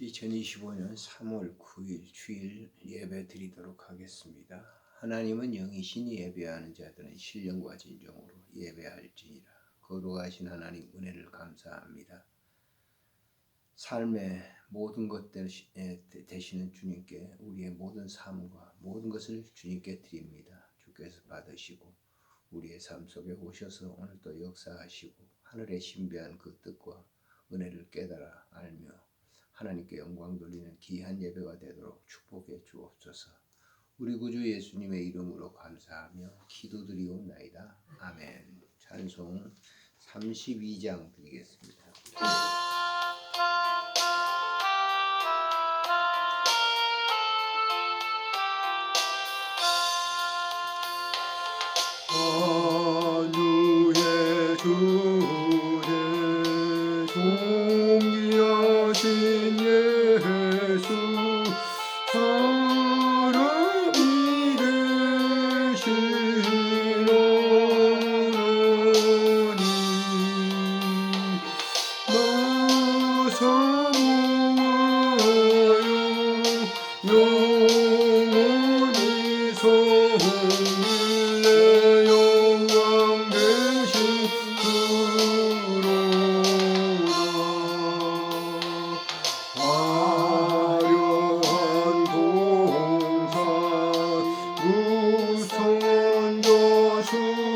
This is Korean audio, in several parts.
2025년 3월 9일 주일 예배 드리도록 하겠습니다. 하나님은 영이신이 예배하는 자들은 신령과 진정으로 예배할지니라. 거룩하신 하나님 은혜를 감사합니다. 삶의 모든 것 되시는 주님께 우리의 모든 삶과 모든 것을 주님께 드립니다. 주께서 받으시고 우리의 삶 속에 오셔서 오늘도 역사하시고 하늘의 신비한 그 뜻과 은혜를 깨달아 알며 하나님께 영광 돌리는 귀한 예배가 되도록 축복해 주옵소서. 우리 구주 예수님의 이름으로 감사하며 기도드리옵나이다. 아멘. 찬송 32장 드리겠습니다. 수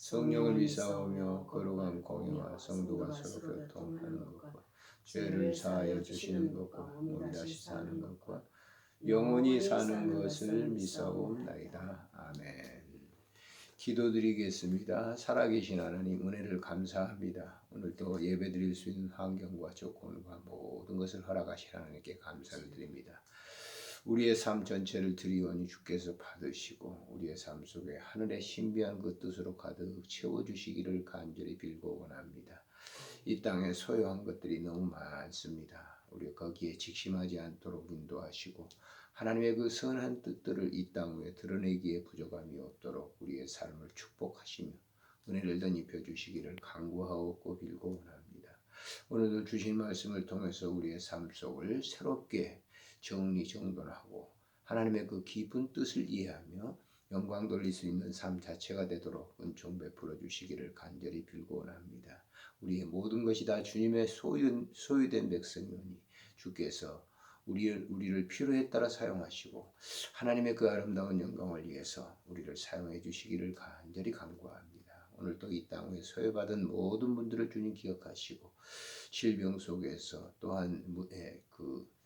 성령을 믿사오며 거룩한 공의와 성도가 서로 교통하는 것과 죄를 사하여 주시는 것과 몸 다시 사는 것과 영원히 사는 것을 믿사옵나이다. 아멘. 기도드리겠습니다. 살아계신 하나님 은혜를 감사합니다. 오늘도 예배드릴 수 있는 환경과 조건과 모든 것을 허락하신 하나님께 감사를 드립니다. 우리의 삶 전체를 드리오니 주께서 받으시고 우리의 삶 속에 하늘의 신비한 그 뜻으로 가득 채워주시기를 간절히 빌고 원합니다. 이 땅에 소유한 것들이 너무 많습니다. 우리 거기에 직심하지 않도록 인도하시고 하나님의 그 선한 뜻들을 이 땅 위에 드러내기에 부족함이 없도록 우리의 삶을 축복하시며 은혜를 덧입혀 주시기를 간구하고 빌고 원합니다. 오늘도 주신 말씀을 통해서 우리의 삶 속을 새롭게 정리 정돈하고 하나님의 그 깊은 뜻을 이해하며 영광 돌릴 수 있는 삶 자체가 되도록 은총 베풀어 주시기를 간절히 빌고 원합니다. 우리의 모든 것이 다 주님의 소유, 소유된 백성이니 주께서 우리를, 우리를 필요에 따라 사용하시고 하나님의 그 아름다운 영광을 위해서 우리를 사용해 주시기를 간절히 간구합니다. 오늘도 이 땅에 소외받은 모든 분들을 주님 기억하시고 질병 속에서 또한 무- 예, 그 예,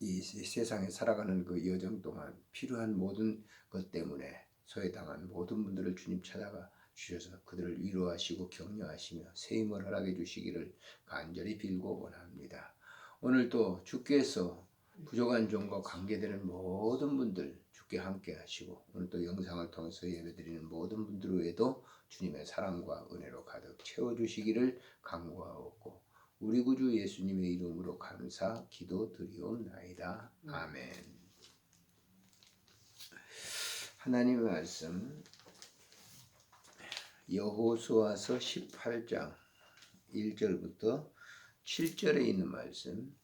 이 세- 세상에 살아가는 그 여정 동안 필요한 모든 것 때문에 소외당한 모든 분들을 주님 찾아가 주셔서 그들을 위로하시고 격려하시며 새 힘을 허락해 주시기를 간절히 빌고 원합니다. 오늘도 주께서 부족한 종과 관계되는 모든 분들 주께 함께 하시고 오늘 또 영상을 통해서 예배드리는 모든 분들 외에도 주님의 사랑과 은혜로 가득 채워주시기를 간구하옵고 우리 구주 예수님의 이름으로 감사 기도 드리옵나이다. 아멘. 하나님의 말씀. 여호수아서 18장 1절부터 7절에 있는 말씀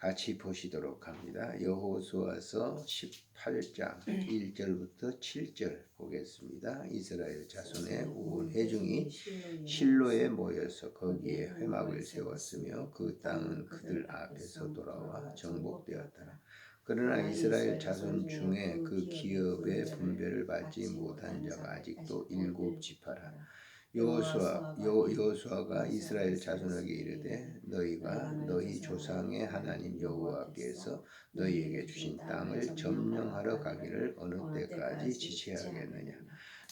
같이 보시도록 합니다. 여호수아서 18장 1절부터 7절 보겠습니다. 이스라엘 자손의 온 회중이 실로에 모여서 거기에 회막을 세웠으며 그 땅은 그들 앞에서 돌아와 정복되었더라. 그러나 이스라엘 자손 중에 그 기업의 분배를 받지 못한 자가 아직도 일곱 지파라. 여호수아 여 여호수아가 이스라엘 자손에게 이르되 너희가 너희 조상의 하나님 여호와께서 너희에게 주신 땅을 점령하러 가기를 어느 때까지 지체하겠느냐?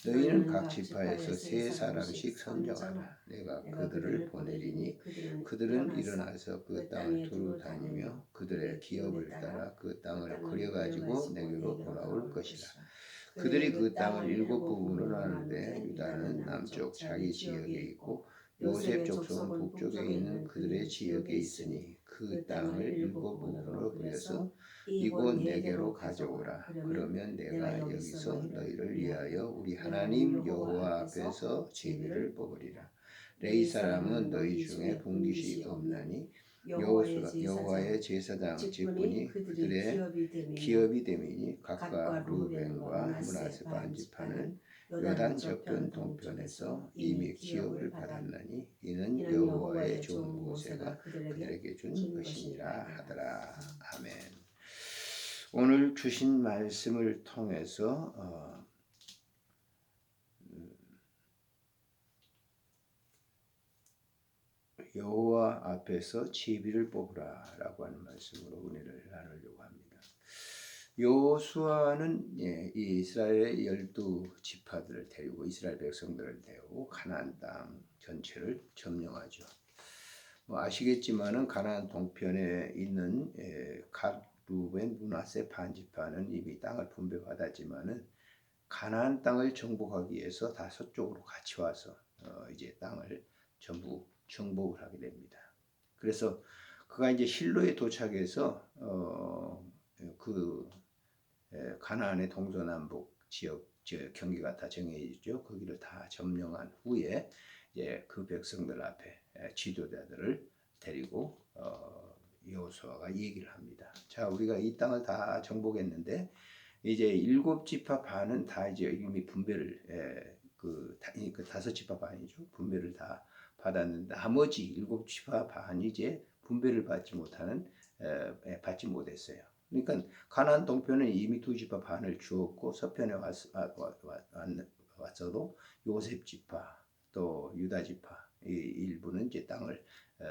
너희는 각 지파에서 세 사람씩 선정하라. 내가 그들을 보내리니 그들은 일어나서 그 땅을 두루 다니며 그들의 기업을 따라 그 땅을 그려가지고 내게로 돌아올 것이라 그들이 그 땅을 일곱 부분으로 나누는데 유다는 남쪽 자기 지역에 있고 요셉 족속은 북쪽에 있는 그들의 지역에 있으니 그 땅을 일곱 부분으로 그려서 이곳 내게로 가져오라. 그러면 내가 여기서 너희를 위하여 우리 하나님 여호와 앞에서 제비를 뽑으리라. 레이 사람은 너희 중에 분깃이 없나니 여호수아 여호와의 제사장 직분이 그들의 기업이 됨이니 각각 루벤과 문하세 반지파는 요단 저편 동편에서 이미 기업을 받았나니 이는 여호와의 좋은 곳에가 그들에게 준 것이니라 하더라 아멘. 오늘 주신 말씀을 통해서 어, 음, 여호와 앞에서 제비를 뽑으라라고 하는 말씀으로 은혜를 나누려고 합니다. 여호수아는 예, 이 이스라엘의 열두 지파들을 데리고 이스라엘 백성들을 데리고 가나안 땅 전체를 점령하죠. 뭐 아시겠지만은 가나안 동편에 있는 예, 갓 루벤 문하세 반지파는 이미 땅을 분배받았지만은 가나안 땅을 정복하기 위해서 다 서쪽으로 같이 와서 어, 이제 땅을 전부 정복을 하게 됩니다. 그래서 그가 이제 실로에 도착해서 어, 그 에, 가나안의 동서남북 지역 저 경계가 다 정해지죠. 거기를 다 점령한 후에 이제 그 백성들 앞에 에, 지도자들을 데리고 어, 여호수아가 얘기를 합니다. 자, 우리가 이 땅을 다 정복했는데 이제 일곱 지파 반은 다 이제 이미 분배를 에, 그, 다, 그 다섯 지파 반이죠. 분배를 다 받았는데 나머지 일곱 지파 반이 이제 분배를 받지 못하는 에, 에, 받지 못했어요. 그러니까 가나안 동편은 이미 두 지파 반을 주었고 서편에 왔, 왔, 왔, 왔어도 요셉 지파 또 유다 지파 이 일부는 이제 땅을 에,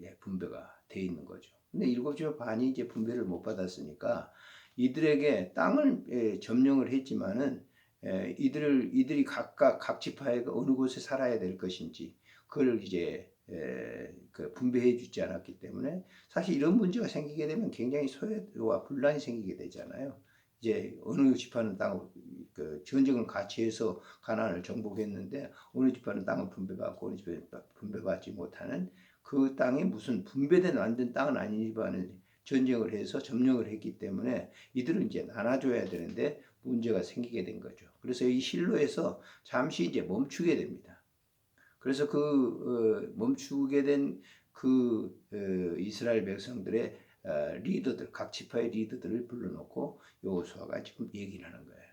예, 분배가 돼 있는 거죠. 근데 일곱 지파 반이 이제 분배를 못 받았으니까 이들에게 땅을 예, 점령을 했지만은 에, 이들을 이들이 각각 각 지파에 어느 곳에 살아야 될 것인지 그걸 이제 에, 그 분배해 주지 않았기 때문에 사실 이런 문제가 생기게 되면 굉장히 소외와 분란이 생기게 되잖아요. 이제 어느 지파는 땅을 그 전쟁을 같이 해서 가나안을 정복했는데 어느 지파는 땅을 분배받고 어느 지파는 분배받지 못하는 그 땅이 무슨 분배된 완전 땅은 아니지만은 전쟁을 해서 점령을 했기 때문에 이들은 이제 나눠줘야 되는데 문제가 생기게 된 거죠. 그래서 이 실로에서 잠시 이제 멈추게 됩니다. 그래서 그 어, 멈추게 된그 어, 이스라엘 백성들의 어, 리더들 각 지파의 리더들을 불러놓고 여호수아가 지금 얘기를 하는 거예요.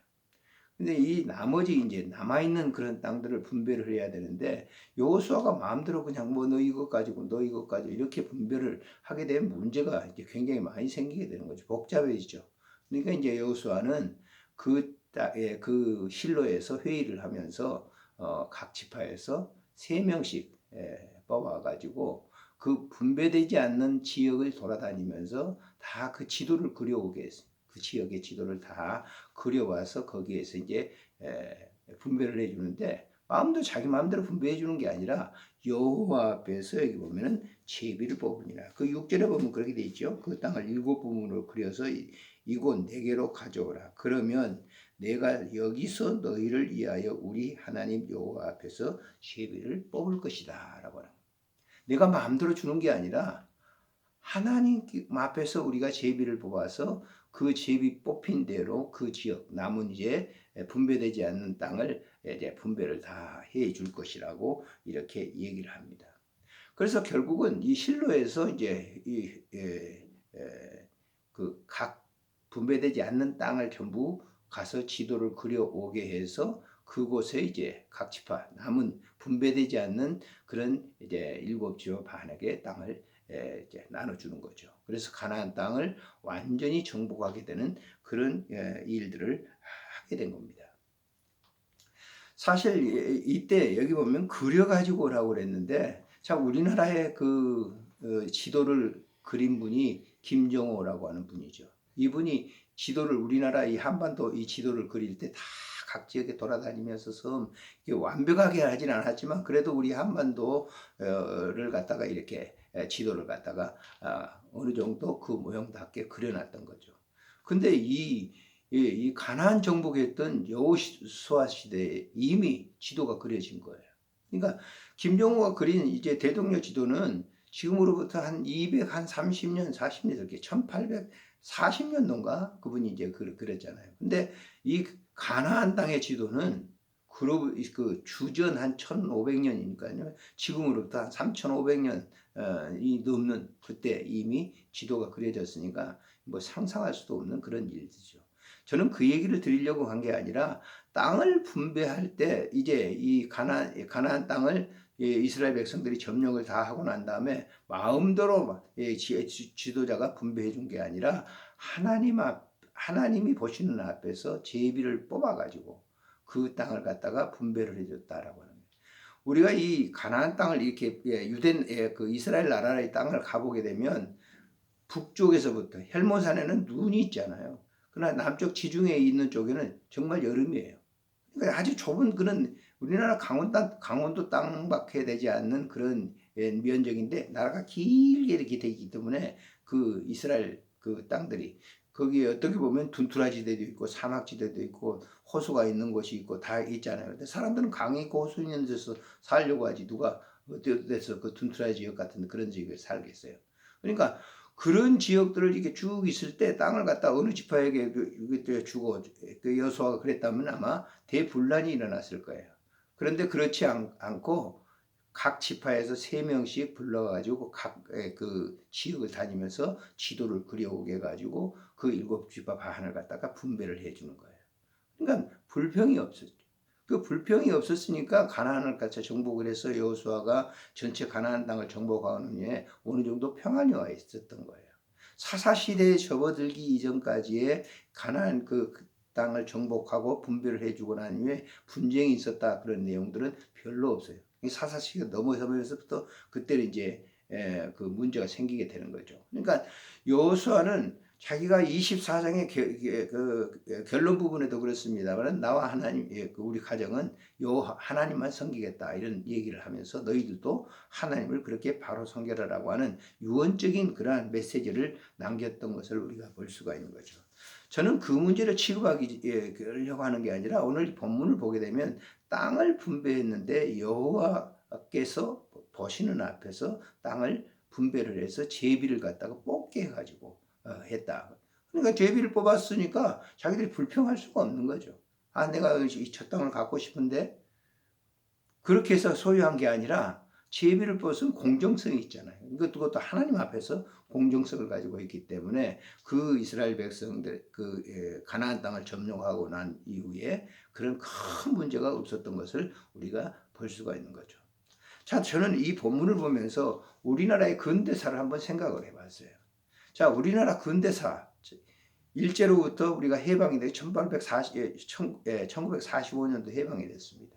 근데 이 나머지 이제 남아 있는 그런 땅들을 분배를 해야 되는데 여호수아가 마음대로 그냥 뭐 너 이것 가지고 너 이것 가지고 이렇게 분배를 하게 되면 문제가 이제 굉장히 많이 생기게 되는 거죠. 복잡해지죠. 그러니까 이제 여호수아는 그, 따- 예, 그 실로에서 회의를 하면서 어, 각 지파에서 세 명씩 예, 뽑아가지고 그 분배되지 않는 지역을 돌아다니면서 다 그 지도를 그려오게 했어요. 그 지역의 지도를 다 그려와서 거기에서 이제 에, 분배를 해주는데 마음도 자기 마음대로 분배해 주는 게 아니라 여호와 앞에서 여기 보면은 제비를 뽑으니라. 그 6절에 보면 그렇게 돼 있죠. 그 땅을 일곱 부분으로 그려서 이- 이곳 네 개로 가져오라. 그러면 내가 여기서 너희를 위하여 우리 하나님 여호와 앞에서 제비를 뽑을 것이다 라고 하는. 거예요. 내가 마음대로 주는 게 아니라 하나님 앞에서 우리가 제비를 뽑아서 그 제비 뽑힌 대로 그 지역 남은 이제 분배되지 않는 땅을 이제 분배를 다 해 줄 것이라고 이렇게 얘기를 합니다. 그래서 결국은 이 실로에서 이제 이그각 분배되지 않는 땅을 전부 가서 지도를 그려 오게 해서 그곳에 이제 각 지파 남은 분배되지 않는 그런 이제 일곱 지파 반에게 땅을 에, 이제 나눠주는 거죠. 그래서 가나안 땅을 완전히 정복하게 되는 그런 에, 일들을 하게 된 겁니다. 사실 이- 이때 여기 보면 그려가지고 오라고 그랬는데 참 우리나라의 그 어, 지도를 그린 분이 김정호라고 하는 분이죠. 이분이 지도를 우리나라 이 한반도 이 지도를 그릴 때 다 각 지역에 돌아다니면서 섬 완벽하게 하진 않았지만 그래도 우리 한반도를 갖다가 이렇게 에, 지도를 갖다가 아, 어느 정도 그 모형답게 그려놨던 거죠. 근데 이, 이, 이 가나안 정복했던 여호수아 시대에 이미 지도가 그려진 거예요. 그러니까 김정호가 그린 이제 대동여 지도는 지금으로부터 한 200, 한 30년, 40년 이렇게 1840년도인가 그분이 이제 그, 그랬잖아요. 근데 이 가나안 땅의 지도는 그 주전 한 1500년이니까요. 지금으로부터 한 3500년 어, 이 넘는 그때 이미 지도가 그려졌으니까 뭐 상상할 수도 없는 그런 일이죠. 저는 그 얘기를 드리려고 한 게 아니라 땅을 분배할 때 이제 이 가나 가나안 땅을 이 이스라엘 백성들이 점령을 다 하고 난 다음에 마음대로 막, 이 지- 지- 지도자가 분배해 준 게 아니라 하나님 앞 하나님이 보시는 앞에서 제비를 뽑아 가지고 그 땅을 갖다가 분배를 해줬다라고 거예요. 우리가 이 가나안 땅을 이렇게 예, 유대 예, 그 이스라엘 나라의 땅을 가보게 되면 북쪽에서부터 헬몬산에는 눈이 있잖아요. 그러나 남쪽 지중해에 있는 쪽에는 정말 여름이에요. 그러니까 아주 좁은 그런 우리나라 강원 땅, 강원도 땅밖에 되지 않는 그런 예, 면적인데 나라가 길게 이렇게 돼 있기 때문에 그 이스라엘 그 땅들이 거기에 어떻게 보면 둔투라지대도 있고 사막지대도 있고 호수가 있는 곳이 있고 다 있잖아요. 근데 사람들은 강이 있고 호수 있는 데서 살려고 하지 누가 어디 데서 그 둔투라 지역 같은 그런 지역에 살겠어요. 그러니까 그런 지역들을 이렇게 쭉 있을 때 땅을 갖다 어느 지파에게 그 주고 그 여수아가 그랬다면 아마 대분란이 일어났을 거예요. 그런데 그렇지 않, 않고 각 지파에서 세 명씩 불러가지고 각 그 지역을 다니면서 지도를 그려오게 해가지고 그 일곱 지파 반을 갖다가 분배를 해주는 거예요. 그러니까 불평이 없었죠. 그 불평이 없었으니까 가나안을 같이 정복을 해서 여호수아가 전체 가나안 땅을 정복하는 에 어느 정도 평안이 와 있었던 거예요. 사사 시대에 접어들기 이전까지의 가나안 그 땅을 정복하고 분배를 해주고 난 후에 분쟁이 있었다 그런 내용들은 별로 없어요. 사사 시기가 넘어서면서부터 그때는 이제 에, 그 문제가 생기게 되는 거죠. 그러니까 여호수아는 자기가 24장의 그 결론 부분에도 그렇습니다만 나와 하나님 예, 그 우리 가정은 요 하나님만 섬기겠다 이런 얘기를 하면서 너희들도 하나님을 그렇게 바로 섬겨라라고 하는 유언적인 그러한 메시지를 남겼던 것을 우리가 볼 수가 있는 거죠. 저는 그 문제를 취급하려고 하는 게 아니라 오늘 본문을 보게 되면 땅을 분배했는데 여호와께서 보시는 앞에서 땅을 분배를 해서 제비를 갖다가 뽑게 해가지고 어, 했다. 그러니까 제비를 뽑았으니까 자기들이 불평할 수가 없는 거죠. 아, 내가 이 첫 땅을 갖고 싶은데 그렇게 해서 소유한 게 아니라 제비를 뽑았으면 공정성이 있잖아요. 이것도 그것도 하나님 앞에서 공정성을 가지고 있기 때문에 그 이스라엘 백성들 그 예, 가나안 땅을 점령하고 난 이후에 그런 큰 문제가 없었던 것을 우리가 볼 수가 있는 거죠. 자, 저는 이 본문을 보면서 우리나라의 근대사를 한번 생각을 해봤어요. 자, 우리나라 근대사 일제로부터 우리가 해방이 돼 1840, 1945년도 해방이 됐습니다.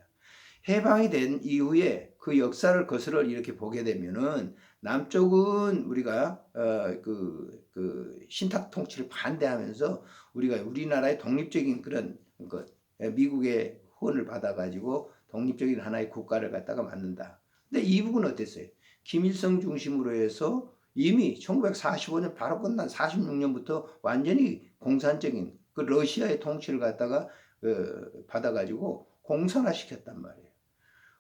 해방이 된 이후에 그 역사를 거슬러 이렇게 보게 되면은 남쪽은 우리가 어, 그, 그 신탁 통치를 반대하면서 우리가 우리나라의 독립적인 그런 것 미국의 후원을 받아가지고 독립적인 하나의 국가를 갖다가 만든다. 근데 이북은 어땠어요? 김일성 중심으로 해서 이미 1945년 바로 끝난 46년부터 완전히 공산적인 그 러시아의 통치를 갖다가 어, 받아가지고 공산화 시켰단 말이에요.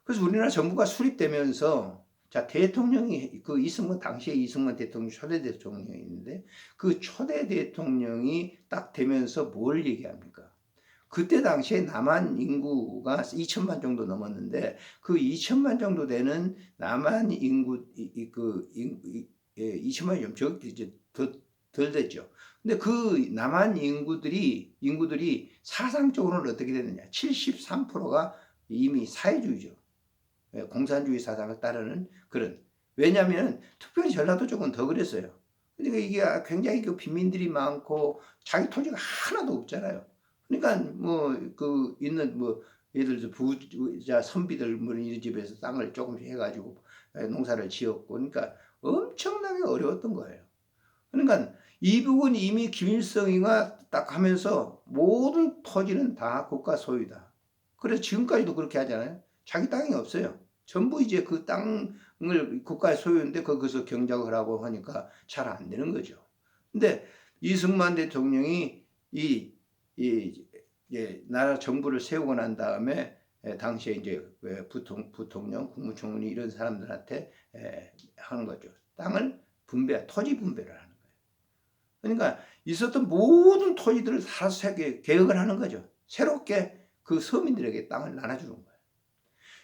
그래서 우리나라 정부가 수립되면서 자 대통령이 그 이승만 당시에 이승만 대통령 초대 대통령이 있는데 그 초대 대통령이 딱 되면서 뭘 얘기합니까? 그때 당시에 남한 인구가 2천만 정도 넘었는데 그 2천만 정도 되는 남한 인구 이그 예, 2천만이 좀 적, 이제 더, 덜 됐죠. 근데 그 남한 인구들이 인구들이 사상적으로는 어떻게 되느냐? 73%가 이미 사회주의죠. 예, 공산주의 사상을 따르는 그런. 왜냐하면 특별히 전라도 쪽은 더 그랬어요. 그러니까 이게 굉장히 그 빈민들이 많고 자기 토지가 하나도 없잖아요. 그러니까 뭐 그 있는 뭐 예를 들어 부자 선비들 뭐 이런 집에서 땅을 조금씩 해가지고 예, 농사를 지었고 그러니까 엄청나게 어려웠던 거예요. 그러니까 이북은 이미 김일성이가 딱 하면서 모든 토지는 다 국가 소유다. 그래서 지금까지도 그렇게 하잖아요. 자기 땅이 없어요. 전부 이제 그 땅을 국가의 소유인데 거기서 경작을 하고 하니까 잘 안 되는 거죠. 근데 이승만 대통령이 이, 이, 이 나라 정부를 세우고 난 다음에 에, 당시에 이제 왜 부통, 부통령, 국무총리 이런 사람들한테 에, 하는 거죠. 땅을 분배, 토지 분배를 하는 거예요. 그러니까 있었던 모든 토지들을 다 새게 개혁을 하는 거죠. 새롭게 그 서민들에게 땅을 나눠주는 거예요.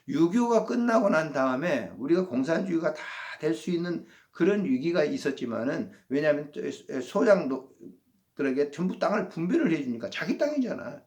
6.25가 끝나고 난 다음에 우리가 공산주의가 다 될 수 있는 그런 위기가 있었지만은 왜냐하면 소장들에게 전부 땅을 분배를 해주니까 자기 땅이잖아.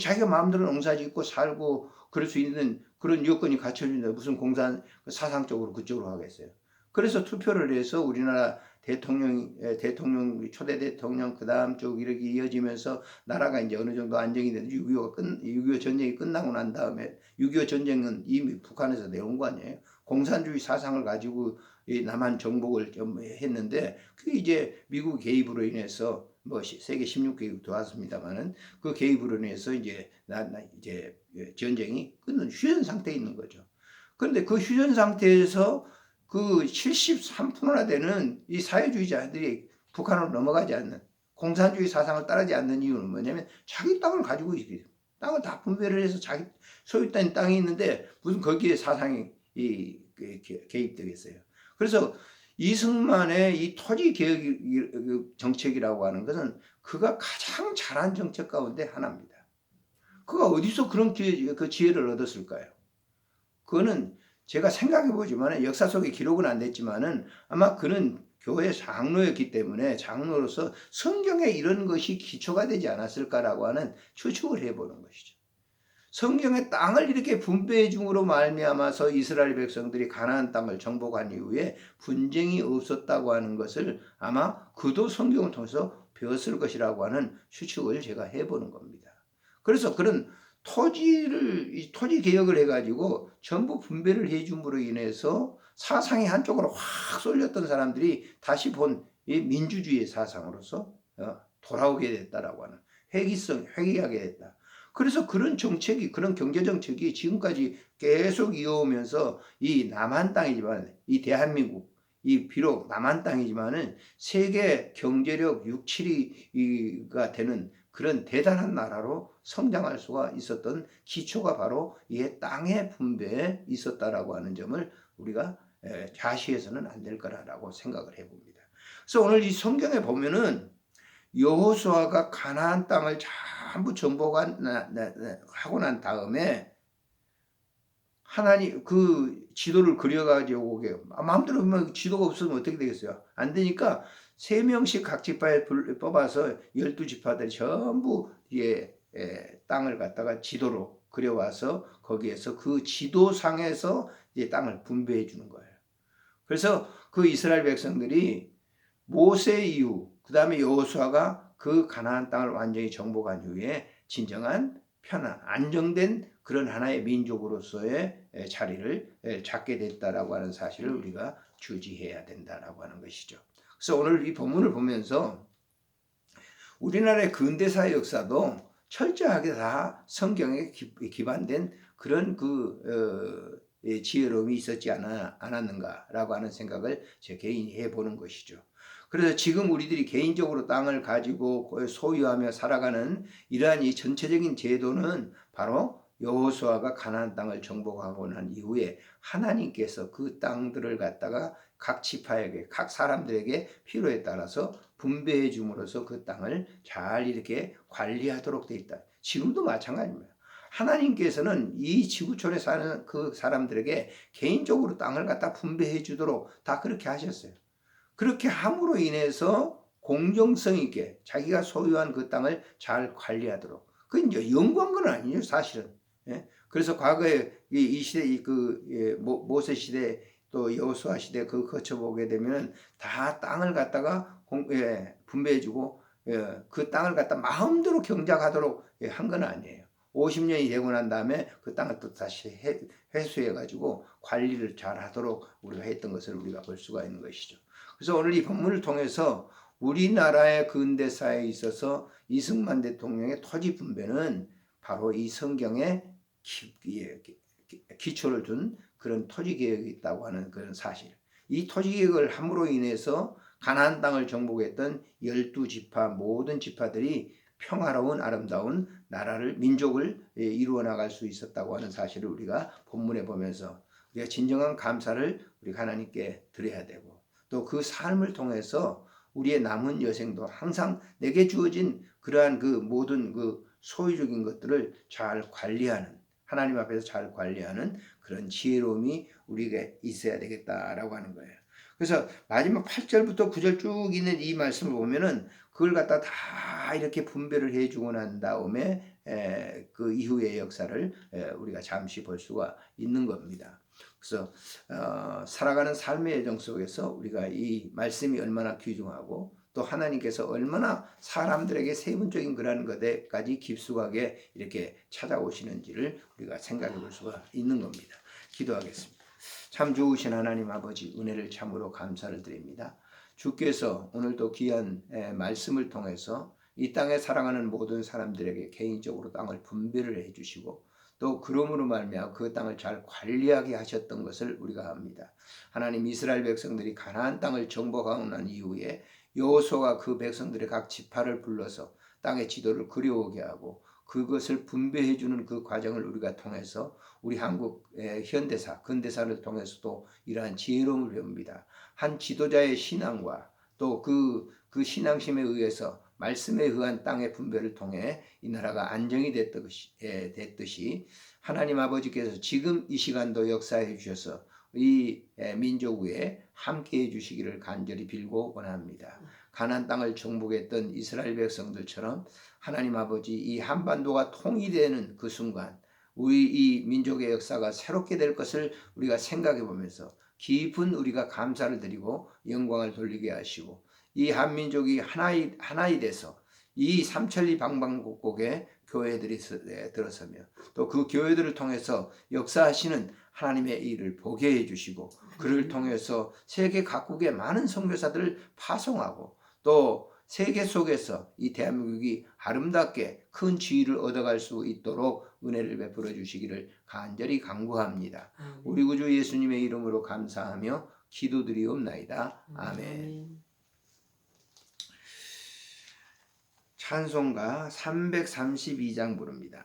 자기가 마음대로 농사 짓고 살고 그럴 수 있는 그런 여건이 갖춰진다. 무슨 공산 사상적으로 그쪽으로 하겠어요. 그래서 투표를 해서 우리나라 대통령, 에, 대통령, 초대 대통령, 그 다음 쪽 이렇게 이어지면서 나라가 이제 어느 정도 안정이 되는 6.25가 끝, 6.25 전쟁이 끝나고 난 다음에 6.25 전쟁은 이미 북한에서 내온 거 아니에요. 공산주의 사상을 가지고 이 남한 정복을 좀 했는데 그게 이제 미국 개입으로 인해서 뭐 시- 세계 16개국 도왔습니다만은 그 개입으로 인해서 이제 나, 나 이제 전쟁이 끝난 휴전 상태에 있는 거죠. 그런데 그 휴전 상태에서 그 73%나 되는 이 사회주의자들이 북한으로 넘어가지 않는 공산주의 사상을 따르지 않는 이유는 뭐냐면 자기 땅을 가지고 있어요. 땅을 다 분배를 해서 자기 소유된 땅이 있는데 무슨 거기에 사상이 이, 그, 개- 개입되겠어요. 그래서 이승만의 이 토지 개혁 정책이라고 하는 것은 그가 가장 잘한 정책 가운데 하나입니다. 그가 어디서 그런 기회, 그 지혜를 얻었을까요? 그거는 제가 생각해 보지만 역사 속에 기록은 안 됐지만은 아마 그는 교회 장로였기 때문에 장로로서 성경에 이런 것이 기초가 되지 않았을까라고 하는 추측을 해보는 것이죠. 성경의 땅을 이렇게 분배해 줌으로 말미암아서 이스라엘 백성들이 가나안 땅을 정복한 이후에 분쟁이 없었다고 하는 것을 아마 그도 성경을 통해서 배웠을 것이라고 하는 추측을 제가 해보는 겁니다. 그래서 그런 토지를 이 토지 개혁을 해가지고 전부 분배를 해줌으로 인해서 사상이 한쪽으로 확 쏠렸던 사람들이 다시 본 이 민주주의 사상으로서 어, 돌아오게 됐다라고 하는 회기성 회귀하게 됐다. 그래서 그런 정책이 그런 경제 정책이 지금까지 계속 이어오면서 이 남한 땅이지만 이 대한민국 이 비록 남한 땅이지만은 세계 경제력 6, 7위가 되는 그런 대단한 나라로 성장할 수가 있었던 기초가 바로 이 땅의 분배에 있었다라고 하는 점을 우리가 좌시해서는 안 될 거라고 생각을 해봅니다. 그래서 오늘 이 성경에 보면은 여호수아가 가나안 땅을 전부 정복하고 난 다음에 하나님 그 지도를 그려가지고 마음대로 지도가 없으면 어떻게 되겠어요? 안 되니까 세 명씩 각 지파에 뽑아서 열두 지파들이 전부 예, 예, 땅을 갖다가 지도로 그려와서 거기에서 그 지도상에서 이제 땅을 분배해 주는 거예요. 그래서 그 이스라엘 백성들이 모세 이후 그 다음에 여호수아가 그 가나안 땅을 완전히 정복한 후에 진정한 편안 안정된 그런 하나의 민족으로서의 자리를 잡게 됐다라고 하는 사실을 우리가 주지해야 된다라고 하는 것이죠. 그래서 오늘 이 본문을 보면서 우리나라의 근대사의 역사도 철저하게 다 성경에 기반된 그런 그 어, 예, 지혜로움이 있었지 않아, 않았는가라고 하는 생각을 제 개인이 해보는 것이죠. 그래서 지금 우리들이 개인적으로 땅을 가지고 소유하며 살아가는 이러한 이 전체적인 제도는 바로 여호수아가 가나안 땅을 정복하고 난 이후에 하나님께서 그 땅들을 갖다가 각 지파에게 각 사람들에게 필요에 따라서 분배해 줌으로써 그 땅을 잘 이렇게 관리하도록 돼 있다. 지금도 마찬가지입니다. 하나님께서는 이 지구촌에 사는 그 사람들에게 개인적으로 땅을 갖다 분배해 주도록 다 그렇게 하셨어요. 그렇게 함으로 인해서 공정성 있게 자기가 소유한 그 땅을 잘 관리하도록. 그건 이제 영광 건 아니에요, 사실은. 예? 그래서 과거에 이, 이 시대, 이 그, 예, 모, 모세 시대 또 여호수아 시대 그 거쳐 보게 되면 다 땅을 갖다가 공, 예, 분배해주고 예, 그 땅을 갖다 마음대로 경작하도록 예, 한건 아니에요. 50년이 되고 난 다음에 그 땅을 또 다시 해, 회수해가지고 관리를 잘 하도록 우리가 했던 것을 우리가 볼 수가 있는 것이죠. 그래서 오늘 이 본문을 통해서 우리나라의 근대사에 있어서 이승만 대통령의 토지 분배는 바로 이 성경에 기, 기초를 둔 그런 토지 계획이 있다고 하는 그런 사실. 이 토지 계획을 함으로 인해서 가나안 땅을 정복했던 열두 지파 모든 지파들이 평화로운 아름다운 나라를 민족을 예, 이루어 나갈 수 있었다고 하는 사실을 우리가 본문에 보면서 우리가 진정한 감사를 우리 하나님께 드려야 되고 또 그 삶을 통해서 우리의 남은 여생도 항상 내게 주어진 그러한 그 모든 그 소유적인 것들을 잘 관리하는 하나님 앞에서 잘 관리하는 그런 지혜로움이 우리에게 있어야 되겠다라고 하는 거예요. 그래서 마지막 8절부터 9절 쭉 있는 이 말씀을 보면은 그걸 갖다 다 이렇게 분배를 해주고 난 다음에 에, 그 이후의 역사를 에, 우리가 잠시 볼 수가 있는 겁니다. 그래서 어, 살아가는 삶의 여정 속에서 우리가 이 말씀이 얼마나 귀중하고 또 하나님께서 얼마나 사람들에게 세분적인 그런 것에까지 깊숙하게 이렇게 찾아오시는지를 우리가 생각해 볼 수가 있는 겁니다. 기도하겠습니다. 참 좋으신 하나님 아버지 은혜를 참으로 감사를 드립니다. 주께서 오늘도 귀한 말씀을 통해서 이 땅에 살아가는 모든 사람들에게 개인적으로 땅을 분배를 해주시고 또 그러므로 말미암아 그 땅을 잘 관리하게 하셨던 것을 우리가 합니다. 하나님 이스라엘 백성들이 가나안 땅을 정복하고 난 이후에 여호수아가 그 백성들의 각 지파를 불러서 땅의 지도를 그려오게 하고 그것을 분배해 주는 그 과정을 우리가 통해서 우리 한국의 현대사, 근대사를 통해서도 이러한 지혜로움을 배웁니다. 한 지도자의 신앙과 또그그 신앙심에 의해서 말씀에 의한 땅의 분배를 통해 이 나라가 안정이 됐듯이, 됐듯이 하나님 아버지께서 지금 이 시간도 역사해 주셔서 이 민족 위에 함께 해 주시기를 간절히 빌고 원합니다. 가난 땅을 정복했던 이스라엘 백성들처럼 하나님 아버지 이 한반도가 통일되는 그 순간 우리 이 민족의 역사가 새롭게 될 것을 우리가 생각해 보면서 깊은 우리가 감사를 드리고 영광을 돌리게 하시고 이 한민족이 하나이 하나이 돼서 이 삼천리 방방곡곡에 교회들이 들어서며 또 그 교회들을 통해서 역사하시는 하나님의 일을 보게 해주시고 그를 통해서 세계 각국의 많은 선교사들을 파송하고 또 세계 속에서 이 대한민국이 아름답게 큰 지위를 얻어갈 수 있도록 은혜를 베풀어 주시기를 간절히 간구합니다. 우리 구주 예수님의 이름으로 감사하며 기도드리옵나이다. 아멘. 찬송가 332장 부릅니다.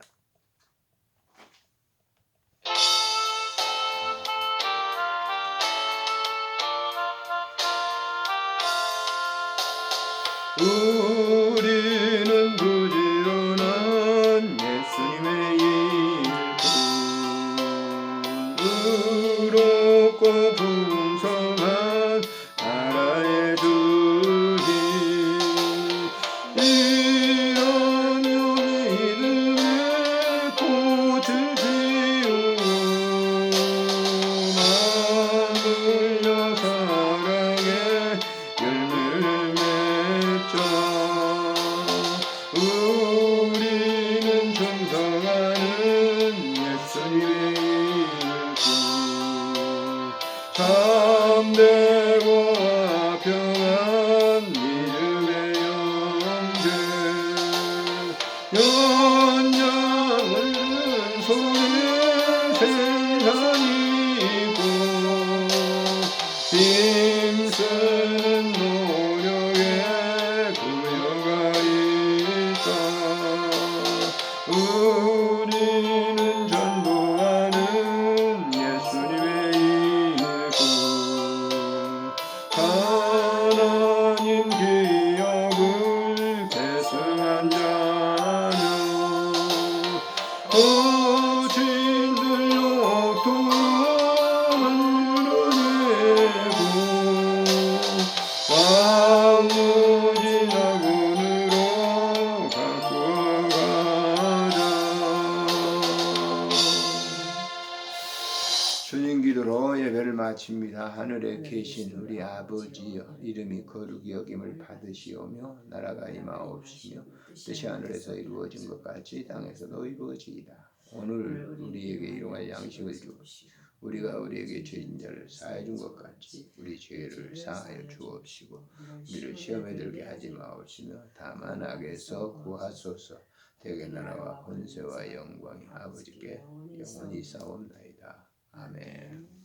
하늘에 계신 우리 아버지여 이름이 거룩히 여김을 받으시오며 나라가 임하옵시며 뜻이 하늘에서 이루어진 것 같이 땅에서도 이루어지이다. 오늘 우리에게 일용할 양식을 주고 우리가 우리에게 죄진 자를 사해 준 것 같이 우리 죄를 사하여 주옵시고 우리를 시험에 들게 하지 마옵시며 다만 악에서 구하소서 대개 나라와 권세와 영광이 아버지께 영원히 싸움나이다. 아멘.